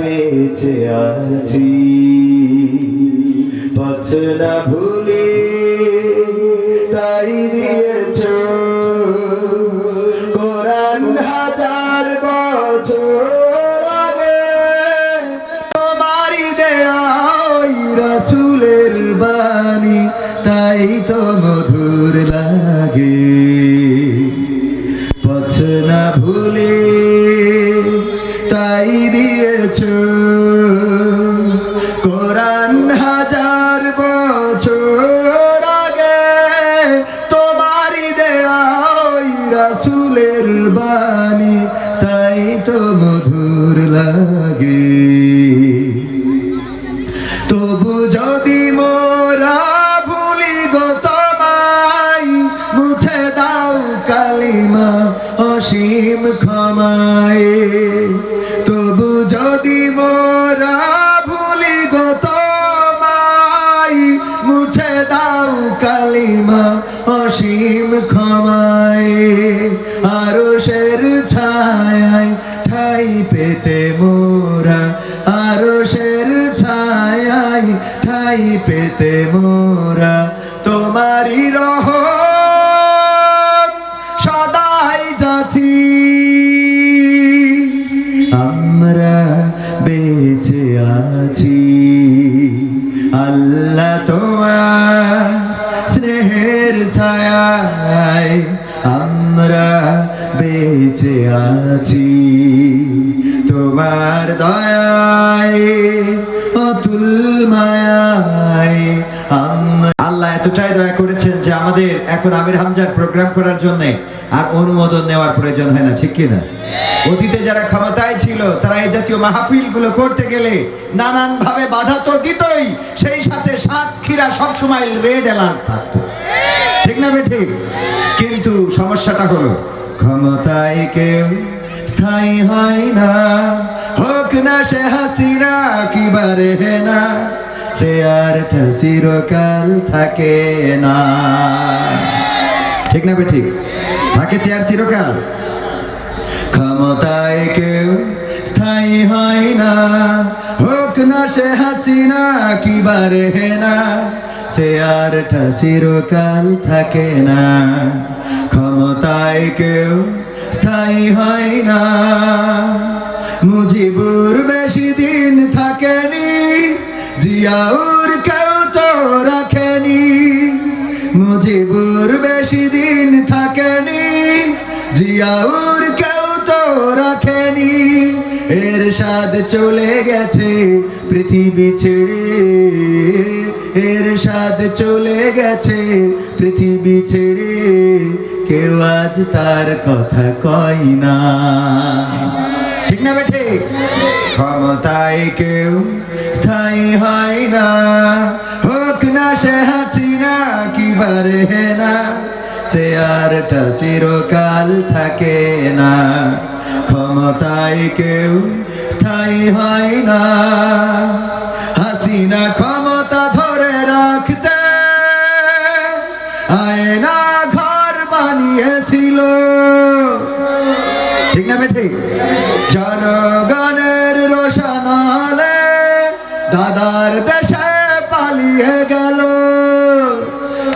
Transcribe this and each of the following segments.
বেঁচে আছি। পথ না ভুলি তবু যদি পেতে মোরা, তোমারই রহ সদাই যাচ্ছি। আমরা বেঁচে আছি। আল্লাহ তোমার স্নেহের ছায় আমরা বেঁচে আছি। তোমার দয়ায় আল্লাহ এতটাই দয়া করেছেন যে আমাদের এখন আমির হামজার প্রোগ্রাম করার জন্য আর অনুমোদন নেওয়ার প্রয়োজন হয় না, ঠিক কিনা? অতীতে যারা ক্ষমতায় ছিল, তারা এই জাতীয় মাহফিলগুলো করতে গেলে নানান ভাবে বাধা তো দিতই, সেই সাথে সাতক্ষীরা সবসময় রেড অ্যালার্ট থাকতো। ঠিক না ঠিক কিন্তু সমস্যাটা হলো, ক্ষমতায় কেউ স্থায়ী হয় না। হোক না সে হাসিনা কিবারে না, সে আর চিরকাল থাকে না। ঠিক না ঠিক? থাকে চেয়ার চিরকাল। ক্ষমতায় কেউ স্থায়ী হয় না। হোক না সে হাসিনা কিবারে না, সে আর চিরকাল থাকে না। ক্ষমতায় কেউ স্থায়ী হয় না। মুজিবুর বেশি দিন থাকেনি, জিয়াউর কেউ তো রাখেনি। মুজিবুর বেশি দিন থাকেনি, জিয়াউর কেউ তো রাখেনি। এর স্বাদ চলে গেছে পৃথিবী ছেড়ে। এর স্বাদ চলে গেছে পৃথিবী ছেড়ে। কেউ আজ তার কথা কয় না। ঠিক না বেঠে? ক্ষমতায় কেউ স্থায়ী হয় না। হোক না সে হাসিনা কিবারে না। সে আরটা চিরকাল থাকে না। ক্ষমতায় কেউ স্থায়ী হয় না। হাসিনা জনগণের রোশনালে দাদার দেশে পালিয়ে গেল।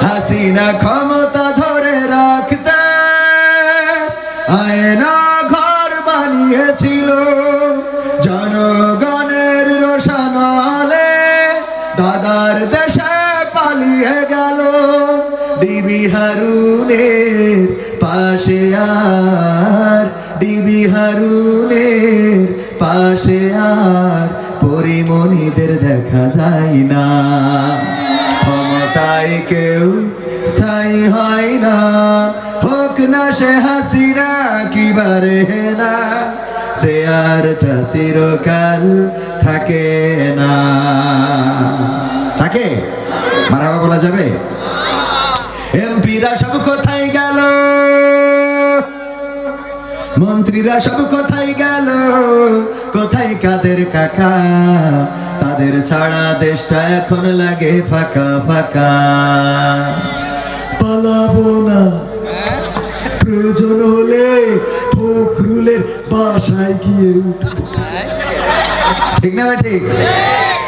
হাসিনা ক্ষমতা ধরে রাখতে আয়না ঘর বানিয়েছিল। জনগণের রোশনালে দাদার দেশে পালিয়ে গেল। ডিবি হারুনের পাশে আর ডিবি হারুনের পাশে আর পরিমণিদের দেখা যায় না। ক্ষমতায় কেউ স্থায়ী হয় না। হোক না সে হাসিনা কিবারে না। সে আরটা চিরকাল থাকে না। থাকে? মারাবা বলা যাবে? এমপিরা সব কোথায় মন্ত্রীরা সব কোথায় গেল। কোথায় কাদের কাকা? তাদের ছাড়া দেশটা এখন লাগে ফাঁকা ফাঁকা। পালাবো না। প্রয়োজন হলে ফখরুলের বাসায় গিয়ে উঠবো। ঠিক না ঠিক?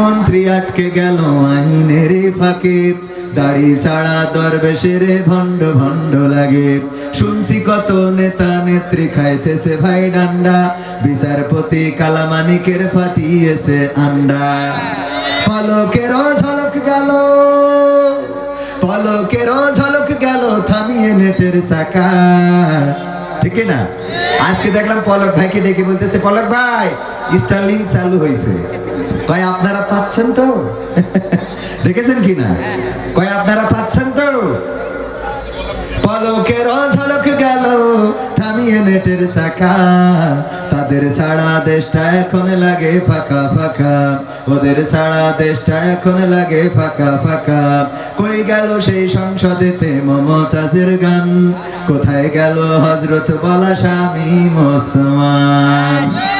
মন্ত্রী আটকে গেল আইনের ফাঁকে। দাড়ি ছাড়া দরবেশের ভণ্ড ভণ্ড লাগে। শুনছি কত নেতা নেত্রী খাইতেছে ভাই ডান্ডা। বিচারপতি কালামানিকের ফাটিয়েছে আন্ডা। পলকের ঝলক গেল। পলকের ঝলক গেল থামিয়ে নেটের চাকা। ঠিক না? আজকে দেখলাম পলক ভাইকে ডেকে বলতেছে, পলক ভাই স্টারলিং চালু হয়েছে কয় আপনারা পাচ্ছেন তো? দেখেছেন কি না? কয় আপনারা পাচ্ছেন তো? পলকের ঝলক গেল থামিয়ে নেটের চাকা। তাদের সারা দেশটা এখন লাগে ফাঁকা ফাঁকা। ওদের সারা দেশটা এখন লাগে ফাঁকা ফাঁকা। কই গেল সেই সংসদেতে মমতাজের গান? কোথায় গেল হজরত বলা স্বামী মুসলমান? কই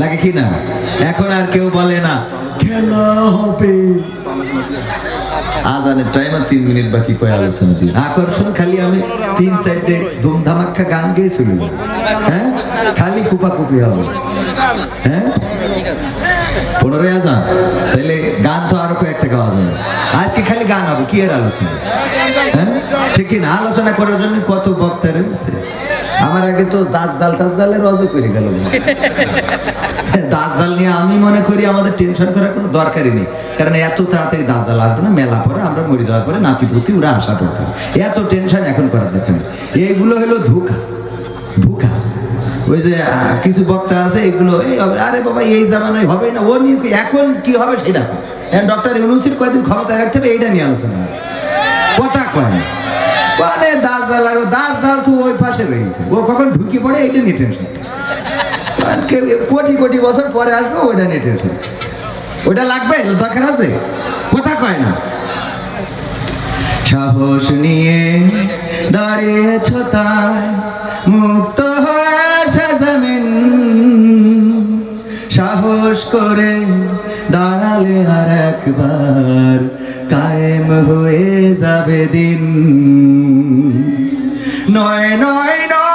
লাগে কি না? এখন আর কেউ বলে না খেলা হবে। আজানের টাইম তিন মিনিট বাকি আলোচনা দিন। আকর্ষণ খালি আমি তিন গান হ্যাঁ খালি কুপাকুপি হবে। হ্যাঁ? পনেরোই আজান। গান তো আরও কয়েকটা গাওয়া যাবে। আজকে খালি গান হবে, কি এর আলোচনা? হ্যাঁ? ঠিক না? আলোচনা করার জন্য কত বক্তা রয়েছে? আমার আগে তো দাস জাল টাস জালের রজ করে গেল। দাস জাল নিয়ে আমি মনে করি আমাদের টেনশন করার কোনো দরকারই নেই। কারণ এত তাড়াতাড়ি জাল আসবে না, মেলা পরে আমরা মরে যাওয়ার পরে নাতি পুতি ওরা আশা করতে এত টেনশন এখন দরকার নেই। এইগুলো হলো ধোকা ভুকাস ওই যে কিছু বক্তা আছে, এগুলো, এই আরে বাবা, এই জামানায় হবে না, ও নিয়ে এখন কি হবে সেটা ডক্টর ইউনুসির কয়েকদিন ক্ষমতায় রাখতে হবে, এইটা নিয়ে আলোচনা কথা কয় না। মানে জাল লাগবে, দাঁত জাল তো ওই পাশে রয়েছে। ও কখন ঢুকি পড়ে, এইটা নিয়ে টেনশন কোটি কোটি বছর পরে আসবে, ওইটা নিয়ে টেনশন ওইটা লাগবে, দরকার আছে? কথা কয় না। সাহস নিয়ে দাঁড়িয়েছ তাই মুক্ত হয়েছে জমিন। সাহস করে দাঁড়ালে আর একবার কায়েম হয়ে যাবে দিন। নয় নয় নয়।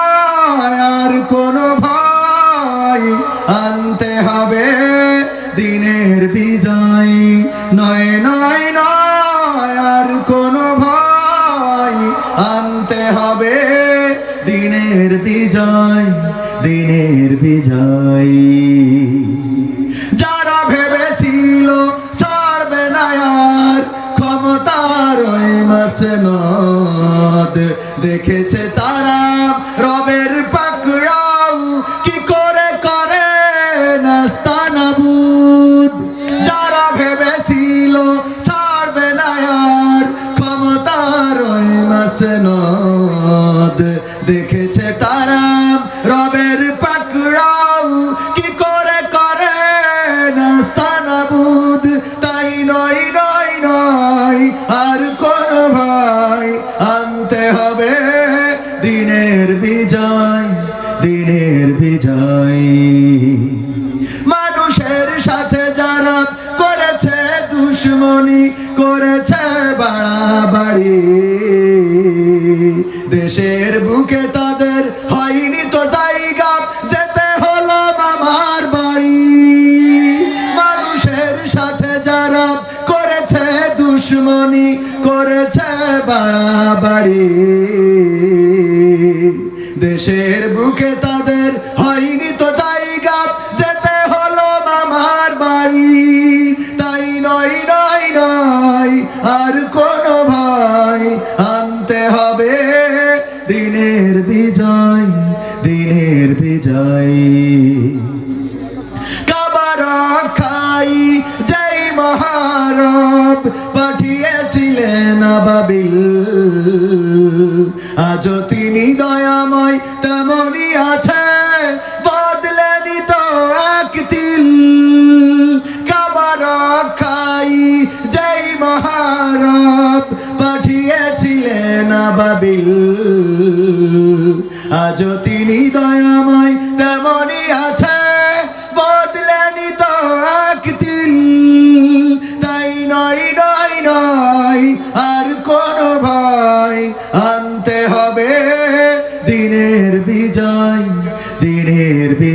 বিজয় দিনের বিজয়। যারা ভেবেছিল ছাড়বে নায়ার ক্ষমতার দেখেছে তা দেখেছে Mari. তেমনই আছে, বদলেনি তো একদিন। কাবার খাই, যেই মহারব পাঠিয়েছিলেন আবাবিল। আজ তিনি দয়াময় তেমনই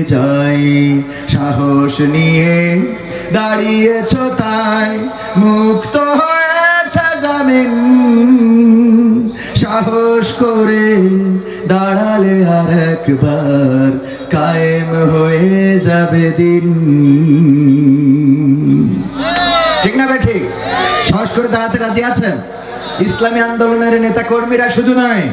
বিজয় সাহস নিয়ে, দাঁড়িয়েছ তাই মুক্ত হয়েছে জামিন সাহস করে দাঁড়ালে আর একবার কায়েম হয়ে যাবে দিন। ঠিক না বে ঠিক? সাহস করে দাঁড়াতে রাজি আছেন? ইসলামী আন্দোলনের নেতা কর্মীরা শুধু নয়,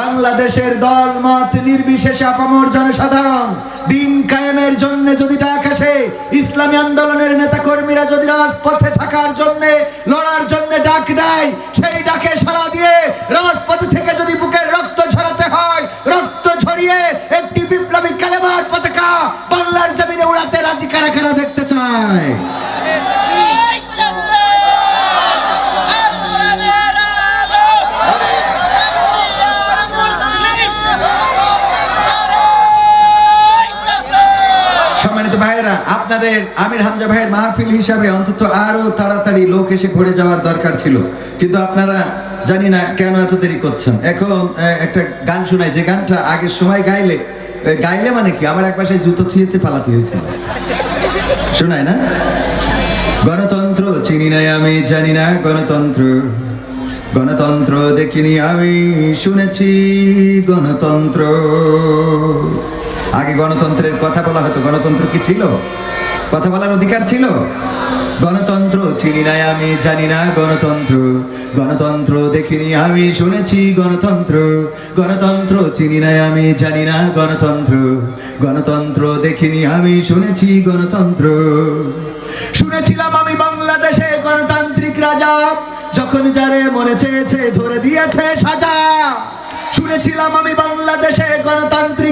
বাংলাদেশের দল মত নির্বিশেষে আপামর জনসাধারণ দিন কায়েমের জন্য যদি ডাক আসে, ইসলামী আন্দোলনের নেতা কর্মীরা যদি রাজপথে থাকার জন্য, লড়ার জন্য ডাক দেয়, সেই ডাকে সাড়া দিয়ে রাজপথ থেকে যদি বুকের রক্ত ঝরাতে হয়, রক্ত ঝরিয়ে একটি বিপ্লবী কালেমার পতাকা বাংলার জমিনে উড়াতে রাজি কারা কারা দেখতে চায়? আপনাদের আমির হামজা ভাইয়ের মাহফিল হিসাবে অন্তত আরও তাড়াতাড়ি লোক এসে ঘুরে যাওয়ার দরকার ছিল। কিন্তু আপনারা জানি না কেন এত দেরি করছেন। এখন একটা গান শোনাই। যে গানটা আগের সময় গাইলে গাইলে মানে কি? আমার এক পাশে জুতো থুয়েতে পালাতে হয়েছিল। শোনায় না? গণতন্ত্র চিনি নাই আমি, জানি না গণতন্ত্র। গণতন্ত্র দেখিনি আমি, শুনেছি গণতন্ত্র। আগে গণতন্ত্রের কথা বলা হতো। গণতন্ত্র কি ছিল? কথা বলার অধিকার ছিল? গণতন্ত্র চিনি নাই আমি, জানি না গণতন্ত্র। গণতন্ত্র দেখিনি আমি, শুনেছি গণতন্ত্র। গণতন্ত্র চিনি নাই আমি, জানি না গণতন্ত্র। গণতন্ত্র দেখিনি আমি, শুনেছি গণতন্ত্র। শুনেছিলাম আমি বাংলাদেশে গণতান্ত্রিক রাজা, যখন যারে মনে চেয়েছে ধরে দিয়েছে সাজা। শুনেছিলাম আমি বাংলাদেশে গণতান্ত্রিক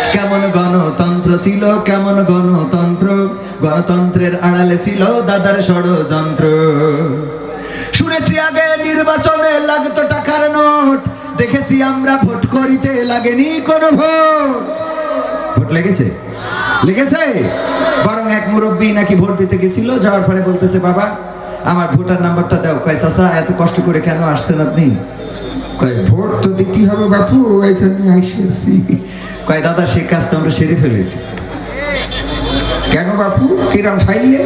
কেমন গণতন্ত্র ছিল, কেমন গণতন্ত্র? গণতন্ত্রের আড়ালে ছিল দাদার ষড়যন্ত্র। শুনেছি আগে নির্বাচনে লাগতো টাকার নোট, দেখেছি আমরা ভোট করিতে লাগেনি কোনো ভোট। ভোট লেগেছে? লেগেছে? বরং এক মুরব্বী নাকি ভোট দিতে গেছিল, যাওয়ার পরে বলতেছে, বাবা, আমার ভোটার নাম্বারটা দাও। কয়, চাচা, এত কষ্ট করে কেন আসছেন আপনি? কয়, ভোট তো হবে বাপু কয়, দাদা, সে আমরা সেরে ফেলেছি। কেন বাপু? কিরাম সাইলে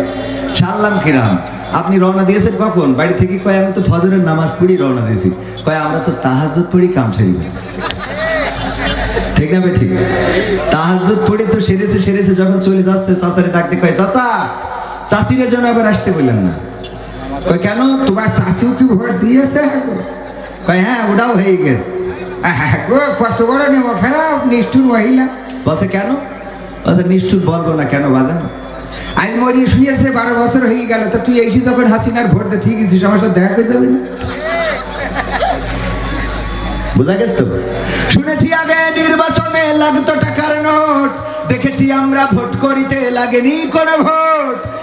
সারলাম কিরাম। আপনি রওনা দিয়েছেন কখন? বাড়ি থেকে কয়, আমি তো ফজরের নামাজ পড়ি, রওনা দিয়েছি। কয়, আমরা তো পড়ি, কাম ঠিক না ঠিক পড়ি তো সেরেছে সেরেছে, যখন চলে যাচ্ছে, চাচারে ডাকতে কয়, চাচা চাষিরের জন্য আবার আসতে বললেন না। কয়, কেন? তোমার শাশু কি ভোট দিয়েছে? কয় হ্যাঁ ওটাও হয়ে গেছে। "আহা, গো কত বড় নেব খারাপ নিষ্ঠুর মহিলা। বলছে কেন? বলছে নিষ্ঠুর বলব না কেন বাজান? আইন মরি শুয়েছে বারো বছর হয়ে গেল তা তুই এসে যখন হাসিনার ভোট দিয়ে ঠিক গেছিস আমার সাথে দেখা করে যাবি না? বোঝা গেছে তো? শুনেছি আগে নির্বাচনে লাগতো টাকার নোট দেখেছি আমরা ভোট করিতে লাগেনি কোন ভোট।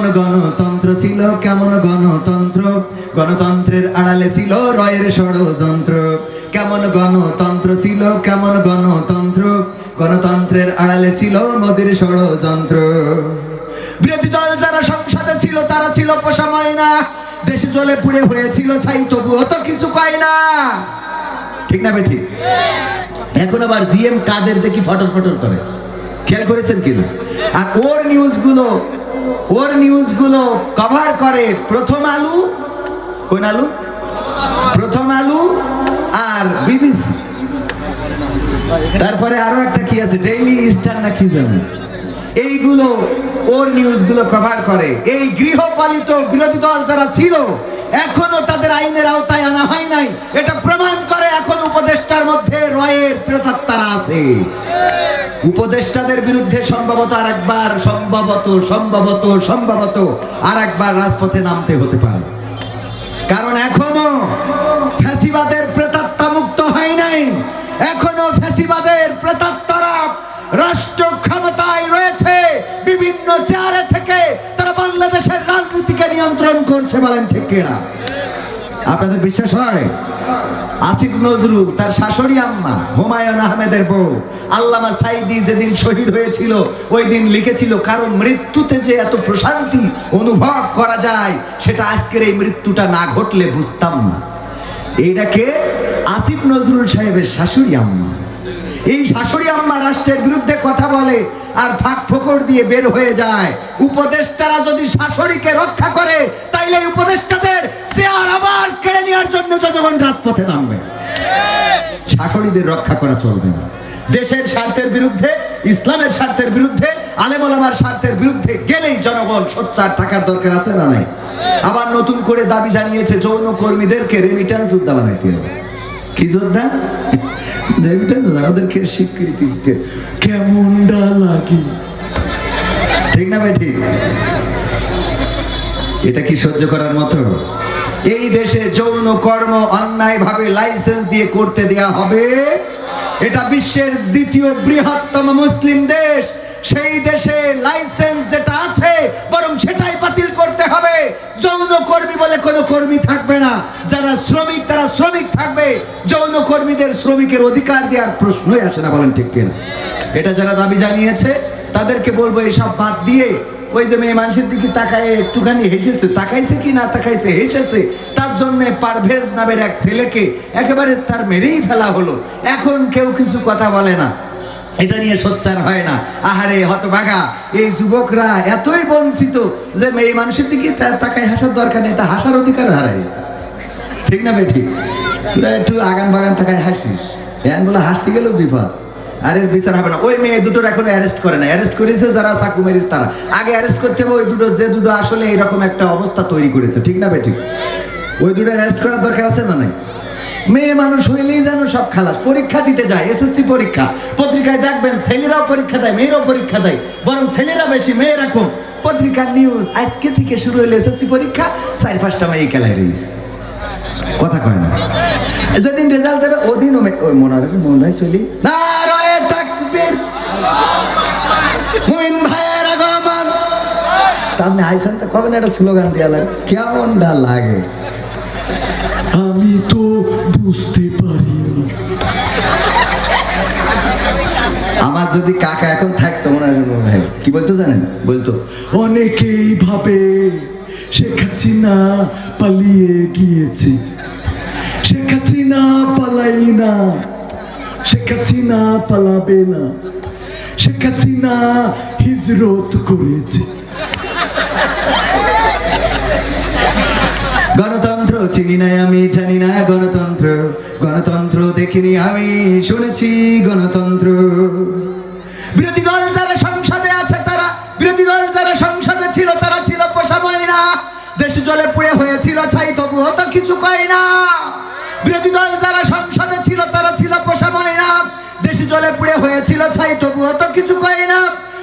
কেমন গণতন্ত্র ছিল, কেমন গণতন্ত্র? গণতন্ত্রের আড়ালে ছিল রয়ের ষড়যন্ত্র। কেমন গণতন্ত্র ছিল, কেমন গণতন্ত্র? গণতন্ত্রের আড়ালে ছিল মোদির ষড়যন্ত্র। বিরোধী দল যারা সংসদে ছিল, তারা ছিল পোষা ময়না। দেশে জলে পুড়ে হয়েছিল, ছাই তবুও তো কিছু কয় না। ঠিক না বেঠি? এখন আবার জিএম কাদের দেখি ফটর ফটর করে। খেয়াল করেছেন কিনা? আর ওর নিউজগুলো ওর নিউজগুলো কভার করে প্রথম আলু, কোন আলু? প্রথম আলু আর বিবিসি। তারপরে আরও একটা কি আছে? ডেইলি স্টার না কি জানো এইগুলো ওর নিউজগুলো কভার করে। এই গৃহপালিত বিরোধী দল যারা ছিল, এখনও তাদের আইনের আওতায় আনা হয় নাই। এটা প্রমাণ করে এখন উপদেষ্টার মধ্যে রয়ের প্রেতাত্মারা আছে। উপদেষ্টাদের বিরুদ্ধে সম্ভবত আর একবার সম্ভবত সম্ভবত সম্ভবত আর একবার রাজপথে নামতে হতে পারে। কারণ এখনও ফ্যাসিবাদের প্রেতাত্মা মুক্ত হয় নাই। এখনও ফ্যাসিবাদের প্রেতাত্মারা রাষ্ট্র ক্ষমতায় বিভিন্ন চেয়ারে থেকে তারা বাংলাদেশের রাজনীতিকে নিয়ন্ত্রণ করছে বলেন ঠিক কিনা? আপনাদের বিশ্বাস হয়? আসিফ নজরুল, তার শাশুড়ি আম্মা, হুমায়ুন আহমেদের বউ, আল্লামা সাইদি যেদিন শহীদ হয়েছিল, ওই দিন লিখেছিল, কারও মৃত্যুতে যে এত প্রশান্তি অনুভব করা যায়, সেটা আজকের এই মৃত্যুটা না ঘটলে বুঝতাম না। এইটাকে আসিফ নজরুল সাহেবের শাশুড়ি আম্মা। এই শাশুড়ি আম্মা রাষ্ট্রের বিরুদ্ধে কথা বলে আর ফাঁক ফোকর দিয়ে বের হয়ে যায়। উপদেষ্টারা যদি শাশুড়িকে রক্ষা করে, তাইলে উপদেষ্টাদের চেয়ার আবার কেড়ে নেওয়ার জন্য জনগণ রাজপথে নামবে। শাশুড়িদের রক্ষা করা চলবে না। দেশের স্বার্থের বিরুদ্ধে, ইসলামের স্বার্থের বিরুদ্ধে আলেমলামার স্বার্থের বিরুদ্ধে গেলেই জনগণ সোচ্চার থাকার দরকার আছে না নাই? আবার নতুন করে দাবি জানিয়েছে যৌন কর্মীদেরকে রেমিটেন্স যোদ্ধা বানাইতে হবে। কি যোদ্ধা ওদেরকে স্বীকৃতি দিতে। কেমনটা লাগে? ঠিক না ভাই, ঠিক? এটা কি সহ্য করার মতো? এই দেশে যৌন কর্ম, অন্যায় ভাবে লাইসেন্স দিয়ে করতে দেয়া হবে। এটা বিশ্বের দ্বিতীয় বৃহত্তম মুসলিম দেশ। সেই দেশে লাইসেন্স যেটা আছে, বরং সেটাই বাতিল করতে হবে। যৌন কর্মী বলে কোনো কর্মী থাকবে না। যারা শ্রমিক, তারা শ্রমিক থাকবে। যৌন কর্মীদের শ্রমিকের অধিকার দেওয়ার প্রশ্নই আসে না, বলেন ঠিক কিনা? এটা যারা দাবি জানিয়েছে, তাদেরকে বলব এইসব বাদ দিয়ে, ওই যে মেয়ে মানুষের দিকে তাকায়, একটুখানি হেসেছে। তাকাইছে কি না, তাকাইছে, হেসেছে। তার জন্য পারভেজ নামের এক ছেলেকে একেবারে তার মেরেই ফেলা হলো। এখন কেউ কিছু কথা বলে না। এটা নিয়ে সোচ্চার হয় না। আহারে, হতভাগা, এই যুবকরা এতই বঞ্চিত যে মেয়ে মানুষের দিকে তাকায় হাসার দরকার নেই, তা হাসার অধিকার হারাইছে ঠিক না বেঠিক তোরা একটু আগান বাগান তাকায় হাসিস। এখন বলে হাসতে গেলেও বিপদ। আর এর বিচার হবে না। ওই মেয়ে দুটোর এখনও অ্যারেস্ট করে না অ্যারেস্ট করেছে যারা চাকু মেরিস তারা। আগে অ্যারেস্ট করতে হবে, ওই দুটো, যে দুটো আসলে এরকম একটা অবস্থা তৈরি করেছে। ঠিক না বেঠিক ওই দুটো অ্যারেস্ট করার দরকার আছে না নাই? মেয়ে মানুষ হইলেই যেন সব খালাস। পরীক্ষা দিতে যায় এসএসসি পরীক্ষা। পত্রিকায় দেখবেন ছেলেরাও পরীক্ষা দেয়, মেয়েরাও পরীক্ষা দেয়। বরং ছেলেরা বেশি, মেয়েরা কম। পত্রিকার নিউজ আজকে থেকে শুরু হইল এসএসসি পরীক্ষা, চার পাঁচটা মেয়ে খেলায় রয়েছে কথা কয় না। যেদিন রেজাল্ট দেবে ওদিন ওই মনার মনায় চলি। না রয়ে মুমিন ভাইয়ের আগমন। তা আপনি আইসেন তো, কবে না একটা স্লোগান দেওয়া লাগে? কেমনটা লাগে? আমি তো বুঝতে পারিনি। আমার যদি কাকা এখন থাকতো মনে হয় ভাই কি বলতো জানেন? বলতো অনেকেই ভাবে শেখ হাসিনা পালিয়ে গিয়েছে। শেখ হাসিনা পালাই না। শেখ হাসিনা পালাবে না। শেখ হাসিনা হিজরত করেছে গণতন্ত্র চিনি নাই আমি, জানি না গণতন্ত্র। গণতন্ত্র দেখিনি আমি, শুনেছি গণতন্ত্র। বিরোধী দল যারা সংসদে আছে তারা, বিরোধী দল যারা সংসদে ছিল তারা ছিল পোষা ময়না। দেশ জলে পুড়ে হয়েছিল ছাই, তবুও তো কিছু কয় না। বিরোধী দল যারা সংসদে ছিল তারা ছিল পোষা ময়না। দেশে জলে পুড়ে হয়েছিল ছাই, তবুও তো কিছু কয় না।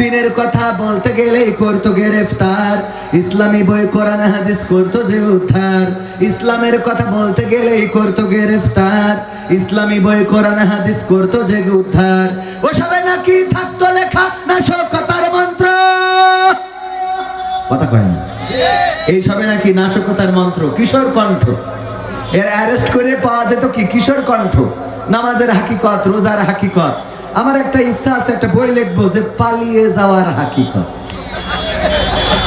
দিনের কথা বলতে গেলেই করতো গ্রেফতার। ইসলামী বই, কোরআন, হাদিস করতো যে উদ্ধার। ইসলামের কথা বলতে গেলেই করতো গ্রেফতার। ইসলামী বই, কোরআন, হাদিস করতো যে উদ্ধার। ওসবে নাকি থাকতো লেখা না সরকতার মন্ত্র? কথা কয় না। এই সবে নাকি নাশকতার মন্ত্র? কিশোর কণ্ঠ। এর অ্যারেস্ট করে পাওয়া যেত কি? কিশোর কণ্ঠ। নামাজের হাকিকত, রোজার হাকিকত। আমার একটা ইচ্ছা আছে, একটা বই লিখব যে পালিয়ে যাওয়ার হাকিকত।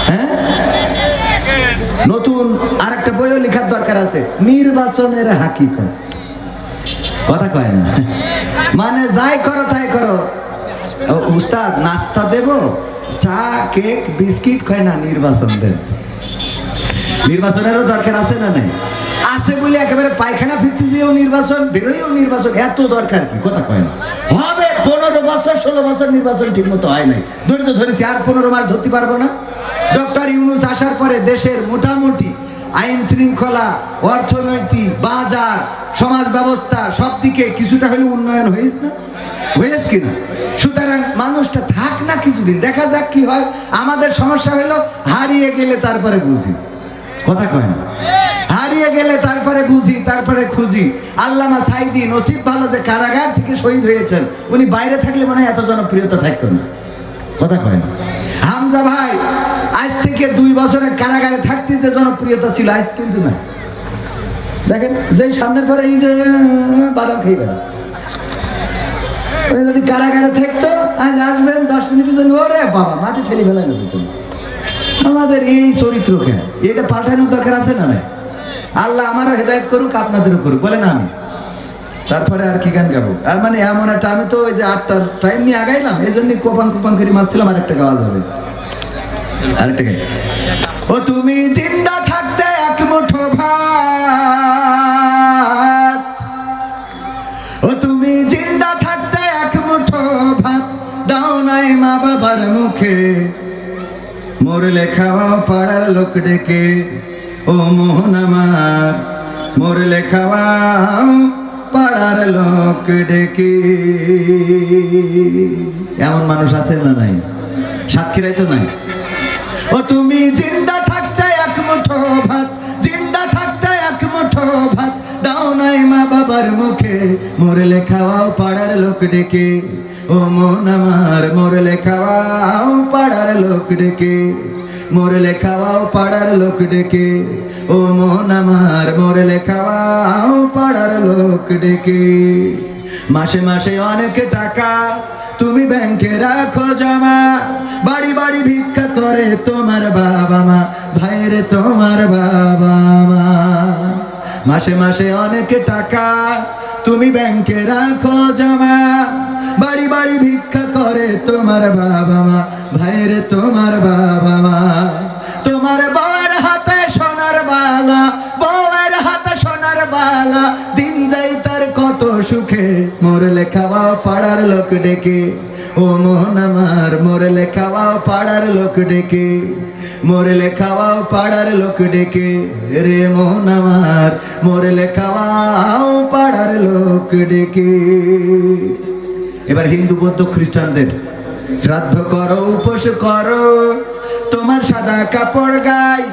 হ্যাঁ? নতুন আরেকটা বইও লেখার দরকার আছে, নির্বাচনের হাকিকত। কথা কয় না? মানে যাই করো, তাই করো। উস্তাদ, নাস্তা দেব? চা, কেক, বিস্কিট খায় না, নির্বাচন দেন। নির্বাচনেরও দরকার আছে না নাই? আছে বলে একেবারে পায়খানা ফিরতে যেও নির্বাচন বেরোয়ও নির্বাচন, এত দরকার কি? কথা কয় না। হবে পনেরো বছর, ষোলো বছর নির্বাচন ঠিক মতো হয় নাই। ধৈর্য ধরেছি, আর পনেরো মাস ধরতে পারব না। ডক্টর ইউনুস আসার পরে দেশের মোটামুটি আইন শৃঙ্খলা অর্থনৈতিক বাজার, সমাজ ব্যবস্থা, সব দিকে কিছুটা হলে উন্নয়ন হয়েছে না? হয়েছে কিনা সুতরাং মানুষটা থাক না কিছুদিন, দেখা যাক কি হয়। আমাদের সমস্যা হলো হারিয়ে গেলে তারপরে বুঝি। কথা কয় না? হারিয়ে গেলে তারপরে বুঝি, তারপরে খুঁজি। আল্লামা সাইদি নসিব ভালো যে কারাগার থেকে শহীদ হয়েছেন, উনি বাইরে থাকলে মনে হয় এত জনপ্রিয়তা থাকতো না। কথা কয় না? হামজা ভাই, আজ থেকে দুই বছরের কারাগারে থাকতে যে জনপ্রিয়তা ছিল, আজ কিন্তু না। দেখেন যে সামনের পরে এই যে, বাদাম খেয়ে বেড়াচ্ছে। যদি কারাগারে থাকতো, আজ আসবেন, দশ মিনিটের জন্য, ওরে বাবা, মাটি ঠেলে ফেলাই না। আমাদের এই চরিত্র কেন? এটা পাল্টানোর দরকার আছে না নাই? আল্লাহ আমারও হেদায়ত করুক, আপনাদেরও করুক বলে না আমি তারপরে আর কি গান গাবো? আর মানে এমন একটা, আমি তো ওই যে আটটার টাইম নিয়ে আগাইলাম এই জন্য কোপাং কোপাং করে মারছিলাম, আরেকটা গাওয়া যাবে। আরেকটা গাই। ও তুমি জিন্দা মরলে খাওয়া পাড়ার লোক ডেকে, ও মোহন আমার মরলে খাওয়া পাড়ার লোক ডেকে। এমন মানুষ আছে না নাই? সাক্ষীরাই তো নাই। ও তুমি জিন্দা নাই মা বাবার মুখে মরলে খাওয়াও পাড়ার লোক ডেকে। ও মন আমার মরলে খাওয়াও পাড়ার লোক ডেকে। মরলে খাওয়াও পাড়ার লোক ডেকে। ও মন আমার মরলে খাওয়াও পাড়ার লোক ডেকে। মাসে মাসে অনেক টাকা তুমি ব্যাংকে রাখো জমা। বাড়ি বাড়ি ভিক্ষা করে তোমার বাবা মা। ভাইরে তোমার বাবা মা। মাসে মাসে অনেক টাকা তুমি ব্যাংকে রাখো জমা। বাড়ি বাড়ি ভিক্ষা করে তোমার বাবা মা। ভাইরে, তোমার বাবা মা। তোমার বউয়ের হাতে সোনার বালা, বউয়ের হাতে সোনার বালা। দিন যাই তার কত সুখে মরলে খাওয়া পাড়ার লোক ডেকে। ও মোহন আমার মরলে খাওয়া পাড়ার লোক ডেকে মরলে খাওয়াও পাড়ার লোক ডেকে। রে মোহন আমার মরলে খাওয়াও পাড়ার লোক ডেকে। এবার হিন্দু, বৌদ্ধ, খ্রিস্টানদের, শ্রাদ্ধ করো, উপোস করো। তোমার সাদা কাপড় গাই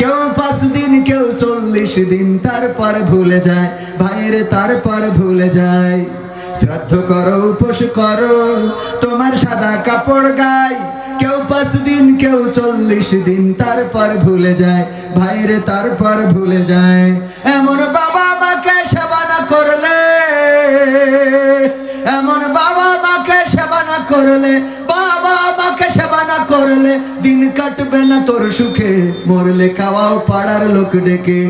কেউ পাঁচ দিন, কেউ চল্লিশ দিন, তারপর ভুলে যায় ভাইরে তারপর ভুলে যায়। শ্রাদ্ধ করো, উপোস করো। তোমার সাদা কাপড় গাই কেউ পাঁচ দিন, কেউ চল্লিশ দিন, তারপর ভুলে যায়। ভাইরে, তারপর ভুলে যায়। এমন বাবা মাকে সেবা না করলে, এমন বাবা মাকে সেবা না করলে করলে দিন কাটবে না তোর সুখে। মরলে খাওয়াও পাড়ার লোক ডেকে।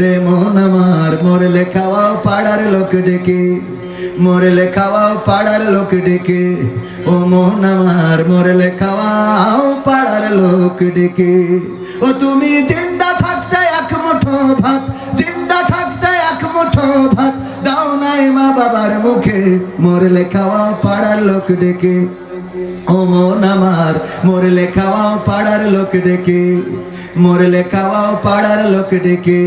রে মন আমার, মরলে খাওয়াও পাড়ার লোক ডেকে। মরলে খাওয়াও পাড়ার লোক ডেকে। ও মন আমার, মরলে খাওয়াও পাড়ার লোক ডেকে। ও তুমি জিন্দা থাকতে এক মুঠো ভাত, জিন্দা থাকতে এক মুঠো ভাত, দাও নাই মা বাবার মুখে। মরলে খাওয়াও পাড়ার লোক ডেকে। মন আমার মরলে খাওয়াও পাড়ার লোক ডেকে মরলে খাওয়াও পাড়ার লোক ডেকে।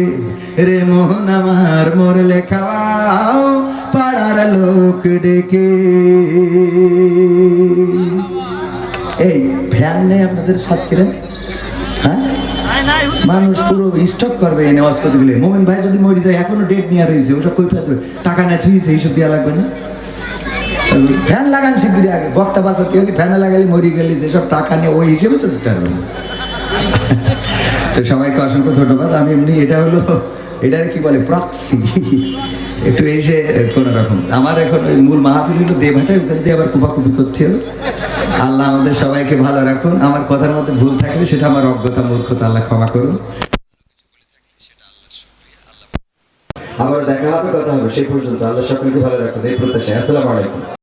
রে মোহন আমার মরলে খাওয়াও পাড়ার লোক ডেকে। এই ফ্যান নেই আপনাদের সাতক্ষীরা হ্যাঁ? মানুষ পুরো স্টক করবে করতে গেলে মোমিন ভাই যদি মরি যায়, এখনও ডেট নিয়ে রয়েছে, ওসব কই টাকা নেই থুইছে, এইসব দেওয়া লাগবে না? ফ্যান লাগান শিগগিরি আগে, বক্তা বাঁচাতে হলে ফ্যানে লাগাই মরি গেলি যেসব টাকা নিয়ে ওই হিসেবে তো দিতে না তো সবাইকে অসংখ্য ধন্যবাদ। আমি এমনি এটা হলো এটার কি বলে প্রক্সি একটু এসে কোন রকম। আমার এখন ওই মূল মাহফিল হলো দেভাটাই ওখান থেকে আবার কুপাকুপি হবে। আল্লাহ আমাদের সবাইকে ভালো রাখুন। আমার কথার মধ্যে ভুল থাকলে সেটা আমার অজ্ঞতা, মূর্খতা, আল্লাহ ক্ষমা করুন। আবার দেখা হবে কথা হবে। সেই পর্যন্ত আল্লাহ সকলকে ভালো রাখুন। এই প্রত্যাশায় আসসালামু